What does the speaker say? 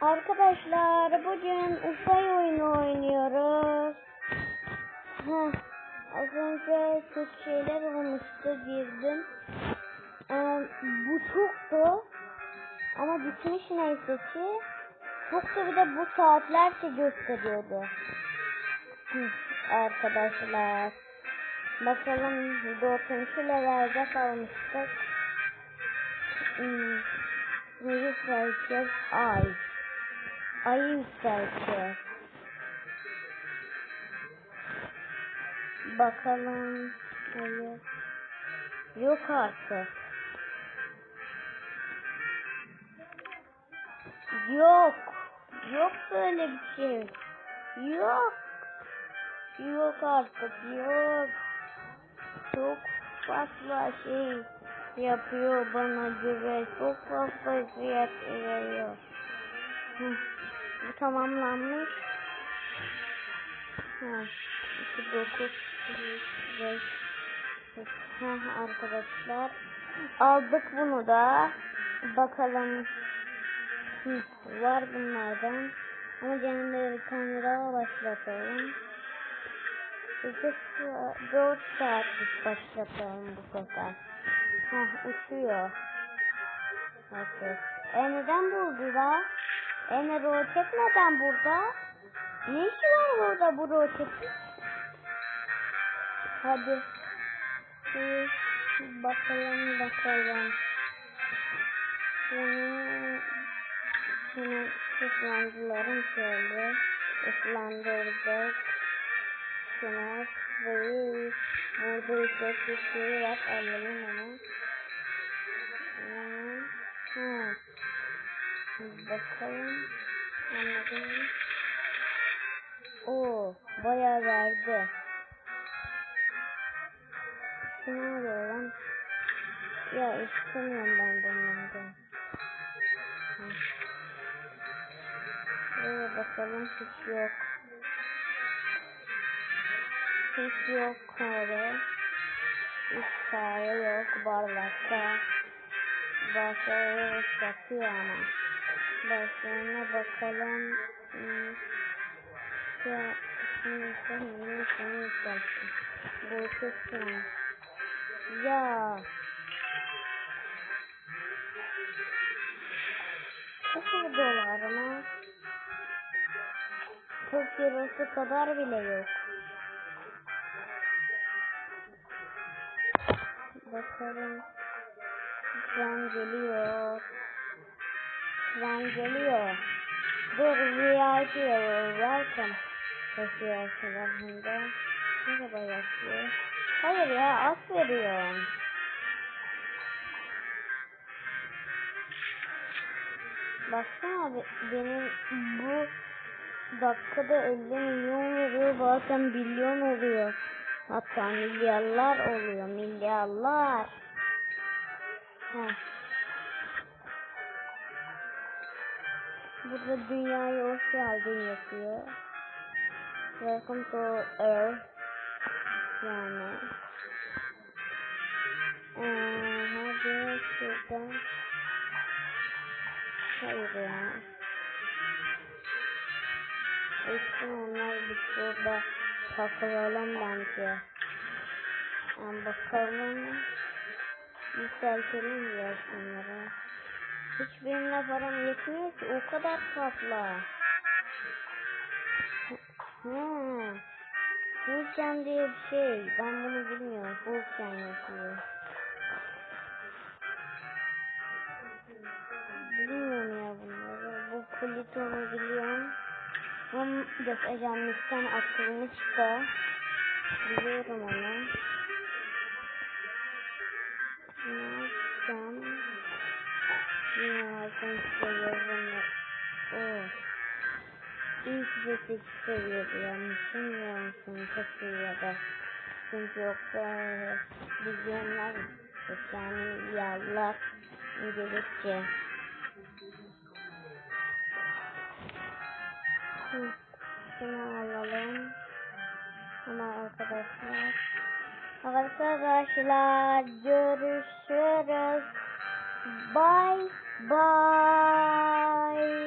Arkadaşlar bugün uzay oyunu oynuyoruz. Heh, az önce kötü şeyler olmuştu girdim. Ee, bu çoktu. Ama bitmiş neyse ki. Çoktu bir de bu saatlerce gösteriyordu. Arkadaşlar. Bakalım dördüncü levelde kalmıştık. Hmm. Ne yükselteceğiz? Ay. Ayı yükselteceğiz. Bakalım. Hayır. Yok artık. Yok. Yok böyle bir şey. Yok. Yok artık yok. Çok fazla şey yapıyor bana göre. Çok fazla fiyat veriyor. Hı. Tamamlanmış. Ha. 2, 9, 5, Ha arkadaşlar. Aldık bunu da. Bakalım. Hı, var bunlardan. Ama gene bir tane başlatalım. 8 4 saatlik başlatalım bu sefer. Heh uçuyor. Okey. E neden buldu da? E ne roket neden burada? Ne işi var burada bu roketin? Hadi. Bir bakalım bakalım. Şunu, şunu ıslandılarım şöyle. Islandırdık. Şunu ve burada işte bir şey var. Alalım onu. Hmm. Bakalım. Anladım. Oo, bayağı verdi. Şunu arıyor lan. Ya istemiyorum ben bunlardan. Buraya bakalım hiç yok. Hiç yok öyle. Hiç tane yok bardakta. Başarılı satıyor ama. Başlarına bakalım. Hmm. Ya şimdi sen ne sen yapacaksın? Bu kısmı. Ya. Sıfır dolar mı? Türk lirası kadar bile yok. Bakalım. Tren geliyor. Tren geliyor. Dur VIP welcome. Yazıyor silahında. Ne kadar yazıyor? Hayır ya az veriyor. Baksana benim bu dakikada 50 milyon veriyor bazen milyon oluyor. Hatta milyarlar oluyor milyarlar. Heh. Burada dünyayı hoş geldin yapıyor. Welcome to Earth. Yani. Ee, hadi şuradan. Hayır ya. İşte onlar biz burada takılalım bence. Yani bakalım. Yükseltelim ya şunları. Hiçbirine param yetmiyor ki o kadar fazla. Hmm. Vulkan diye bir şey. Ben bunu bilmiyorum. Vulkan yapıyor. Bilmiyorum ya bunları. Bu Plüton'u biliyorum. Ama gökeceğimizden atılmış da. Biliyorum onu. Ne yapacağım? Dünyadan seviyorum. O. İlk ve 8 seviyede yanlışım yanlışım seviyede. Çünkü yoksa milyonlar yani yallar gerekçe. Şunu alalım. Ama arkadaşlar. Arkadaşlar görüşürüz. Bye bye.